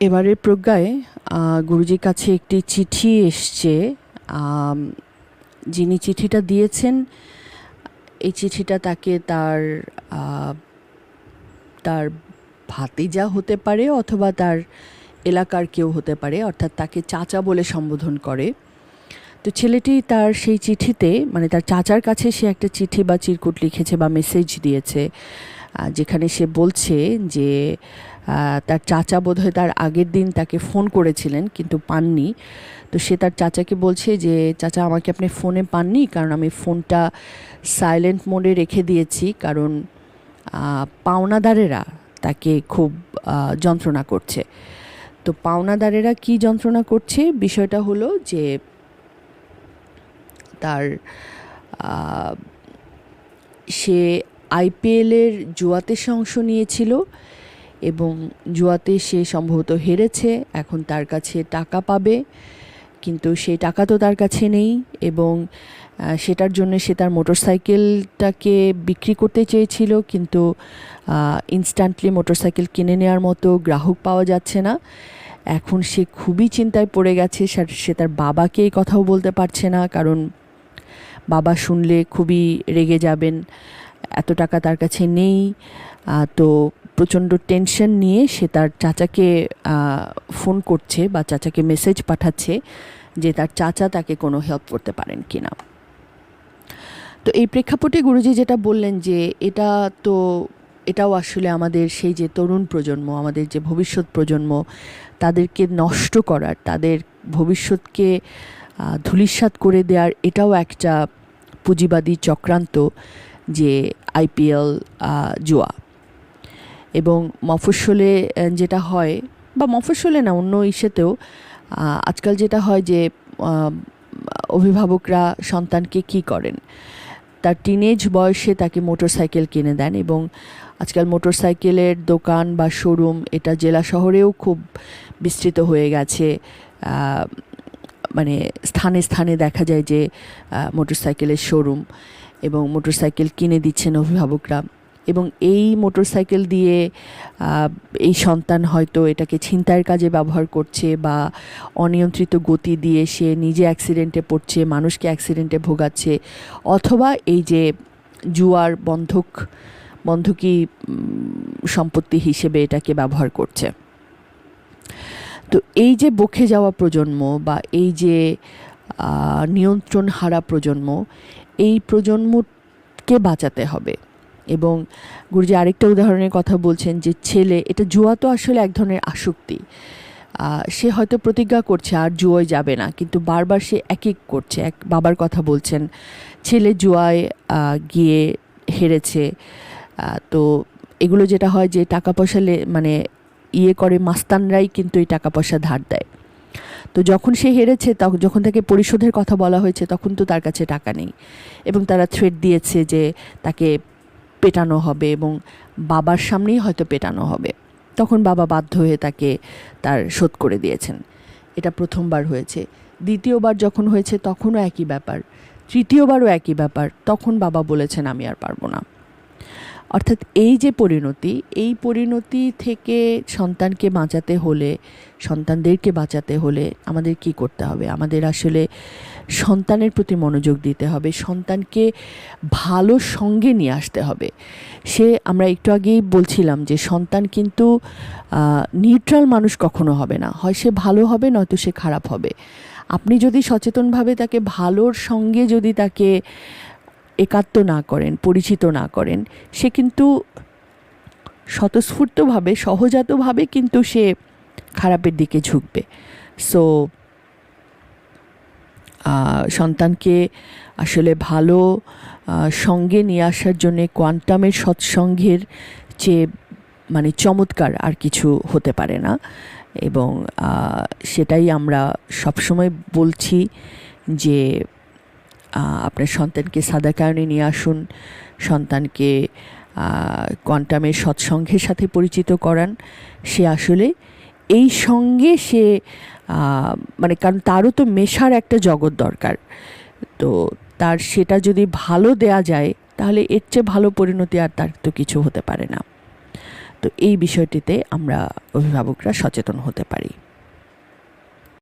এবারের প্রজ্ঞায় গুরুজির কাছে একটি চিঠি এসছে। যিনি চিঠিটা দিয়েছেন, এই চিঠিটা তাকে তার তার ভাতিজা হতে পারে অথবা তার এলাকার কেউ হতে পারে, অর্থাৎ তাকে চাচা বলে সম্বোধন করে। তো ছেলেটি তার সেই চিঠিতে মানে তার চাচার কাছে সে একটা চিঠি বা চিরকুট লিখেছে বা মেসেজ দিয়েছে যেখানে সে বলছে যে তার চাচা বোধহয় তার আগের দিন তাকে ফোন করেছিলেন, কিন্তু পাননি। তো সে তার চাচাকে বলছে যে, চাচা, আমাকে আপনি ফোনে পাননি? কারণ আমি ফোনটা সাইলেন্ট মোডে রেখে দিয়েছি। কারণ পাওনাদারেরা তাকে খুব যন্ত্রণা করছে। তো পাওনাদারেরা কি যন্ত্রণা করছে? বিষয়টা হলো যে, তার সে আইপিএলের জুয়াতে সে অংশ নিয়েছিল। এবং জুয়াতে সে সম্ভবত হেরেছে, এখন তার কাছে টাকা পাবে। কিন্তু সেই টাকা তো তার কাছে নেই এবং সেটার জন্য সে তার মোটরসাইকেলটাকে বিক্রি করতে চেয়েছিল, কিন্তু ইনস্ট্যান্টলি মোটরসাইকেল কিনে নেওয়ার মতো গ্রাহক পাওয়া যাচ্ছে না। এখন সে খুবই চিন্তায় পড়ে গেছে, সে- সে তার বাবাকে এই কথাও বলতে পারছে না, কারণ বাবা শুনলে খুবই রেগে যাবেন, এত টাকা তার কাছে নেই। তো প্রচণ্ড টেনশন নিয়ে সে তার চাচাকে ফোন করছে বা চাচাকে মেসেজ পাঠাচ্ছে যে তার চাচা তাকে কোনো হেল্প করতে পারেন কি না। তো এই প্রেক্ষাপটে গুরুজি যেটা বললেন যে এটা তো, এটাও আসলে আমাদের সেই যে তরুণ প্রজন্ম, আমাদের যে ভবিষ্যৎ প্রজন্ম, তাদেরকে নষ্ট করার, তাদের ভবিষ্যৎকে ধূলিসাৎ করে দেওয়ার এটাও একটা পুঁজিবাদী চক্রান্ত যে আইপিএল জুয়া। এবং মফস্বলে যেটা হয়, বা মফস্বলে না, অন্য ইসেতেও আজকাল যেটা হয় যে অভিভাবকরা সন্তানকে কি করেন? তার টিনেজ বয়সে তাকে মোটরসাইকেল কিনে দেন এবং আজকাল মোটরসাইকেলের দোকান বা শোরুম এটা জেলা শহরেও খুব বিস্তৃত হয়ে গেছে। মানে স্থানে স্থানে দেখা যায় যে মোটরসাইকেলের শোরুম এবং মোটরসাইকেল কিনে দিচ্ছেন অভিভাবকরা। এবং এই মোটরসাইকেল দিয়ে এই সন্তান হয়তো এটাকে ছিনতাইয়ের কাজে ব্যবহার করছে বা অনিয়ন্ত্রিত গতি দিয়ে সে নিজে অ্যাক্সিডেন্টে পড়ছে, মানুষকে অ্যাক্সিডেন্টে ভোগাচ্ছে, অথবা এই যে জুয়ার বন্ধক, বন্ধকি সম্পত্তি হিসেবে এটাকে ব্যবহার করছে। তো এই যে বকে যাওয়া প্রজন্ম বা এই যে নিয়ন্ত্রণ হারা প্রজন্ম, এই প্রজন্মকে বাঁচাতে হবে। এবং গুরুজি আরেকটা উদাহরণের কথা বলছেন যে ছেলে, এটা জুয়া তো আসলে এক ধরনের আসক্তি। সে হয়তো প্রতিজ্ঞা করছে, আর জুয়োয় যাবে না, কিন্তু বারবার সে এক এক করছে। এক বাবার কথা বলছেন, ছেলে জুয়ায় গিয়ে হেরেছে। তো এগুলো যেটা হয় যে টাকা পয়সা মানে ইয়ে করে মাস্তানরাই কিন্তু এই টাকা পয়সা ধার দেয়। তো যখন সে হেরেছে তখন যখন তাকে পরিশোধের কথা বলা হয়েছে, তখন তো তার কাছে টাকা নেই। এবং তারা থ্রেট দিয়েছে যে তাকে পেটানো হবে এবং বাবার সামনেই হয়তো পেটানো হবে। তখন বাবা বাধ্য হয়ে তাকে তার শোধ করে দিয়েছেন। এটা প্রথমবার হয়েছে। দ্বিতীয়বার যখন হয়েছে তখনও একই ব্যাপার। তৃতীয়বারও একই ব্যাপার। তখন বাবা বলেছেন, আমি আর পারব না। অর্থাৎ এই যে পরিণতি, এই পরিণতি থেকে সন্তানকে বাঁচাতে হলে, সন্তানদেরকে বাঁচাতে হলে আমাদের কি করতে হবে? আমাদের আসলে সন্তানের প্রতি মনোযোগ দিতে হবে, সন্তানকে ভালো সঙ্গে নিয়ে আসতে হবে। সে আমরা একটু আগেই বলছিলাম যে সন্তান কিন্তু নিউট্রাল মানুষ কখনো হবে না। হয় সে ভালো হবে, নয়তো সে খারাপ হবে। আপনি যদি সচেতনভাবে তাকে ভালোর সঙ্গে যদি তাকে একাত্ম না করেন, পরিচিত না করেন, সে কিন্তু স্বতঃস্ফূর্তভাবে, সহজাতভাবে কিন্তু সে খারাপের দিকে ঝুঁকবে। সো সন্তানকে আসলে ভালো সঙ্গে নিয়ে আসার জন্যে কোয়ান্টামের সৎসঙ্গের চেয়ে মানে চমৎকার আর কিছু হতে পারে না। এবং সেটাই আমরা সবসময় বলছি যে আপনার সন্তানকে সাদাকায়নে নিয়ে আসুন, সন্তানকে কোয়ান্টামের সৎসঙ্গের সাথে পরিচিত করান। সে আসলে এই সঙ্গে সে মানে কারণ তারও তো মেশার একটা জগৎ দরকার। তো তার সেটা যদি ভালো দেয়া যায়, তাহলে এর চেয়ে ভালো পরিণতি আর তার তো কিছু হতে পারে না। তো এই বিষয়টিতে আমরা অভিভাবকরা সচেতন হতে পারি।